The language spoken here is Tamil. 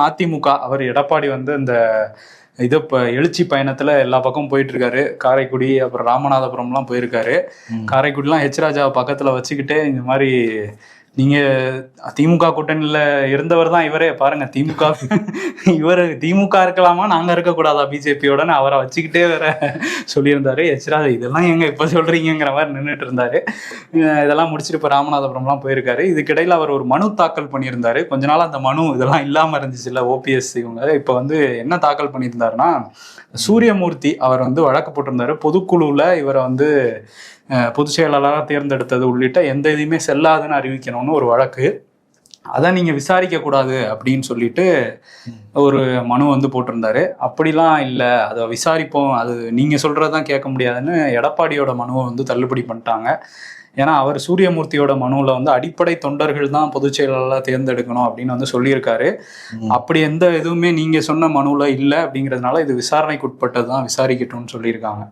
அதிமுக அவர் எடப்பாடி வந்து இந்த இது இப்போ எழுச்சி பயணத்துல எல்லா பக்கமும் போயிட்டு இருக்காரு காரைக்குடி அப்புறம் ராமநாதபுரம்லாம் போயிருக்காரு. காரைக்குடிலாம் ஹெச் ராஜாவை பக்கத்துல வச்சுக்கிட்டே இந்த மாதிரி நீங்க திமுக கூட்டணியில இருந்தவர் தான் இவரே. பாருங்க திமுக இவர் திமுக இருக்கலாமா? நாங்க இருக்கக்கூடாதா? பிஜேபியோடன்னு அவரை வச்சுக்கிட்டே வேற சொல்லியிருந்தாரு. ஹெச் ராஜா இதெல்லாம் எங்க இப்ப சொல்றீங்கிற மாதிரி நின்றுட்டு இருந்தாரு. இதெல்லாம் முடிச்சுட்டு இப்போ ராமநாதபுரம்லாம் போயிருக்காரு. இதுக்கிடையில அவர் ஒரு மனு தாக்கல் பண்ணியிருந்தாரு. கொஞ்ச நாள் அந்த மனு இதெல்லாம் இல்லாம இருந்துச்சுல்ல ஓபிஎஸ் இவங்க. இப்போ வந்து என்ன தாக்கல் பண்ணியிருந்தாருன்னா சூரியமூர்த்தி அவர் வந்து வழக்கு போட்டிருந்தாரு. பொதுக்குழுவில் இவரை வந்து பொதுச் செயலாளராக தேர்ந்தெடுத்தது உள்ளிட்ட எந்த இதையுமே செல்லாதுன்னு அறிவிக்கணும்னு ஒரு வழக்கு. அதை நீங்க விசாரிக்க கூடாது அப்படின்னு சொல்லிட்டு ஒரு மனு வந்து போட்டிருந்தாரு. அப்படிலாம் இல்லை. அதை விசாரிப்போம். அது நீங்க சொல்றதான் கேட்க முடியாதுன்னு எடப்பாடியோட மனுவை வந்து தள்ளுபடி பண்ணிட்டாங்க. ஏன்னா அவர் சூரியமூர்த்தியோட மனுவில் வந்து அடிப்படை தொண்டர்கள் தான் பொதுச் செயலாளராக தேர்ந்தெடுக்கணும் அப்படின்னு வந்து சொல்லியிருக்காரு. அப்படி எந்த எதுவுமே நீங்க சொன்ன மனுவில் இல்லை அப்படிங்கிறதுனால இது விசாரணைக்கு உட்பட்டது தான் விசாரிக்கட்டும்னு சொல்லியிருக்காங்க.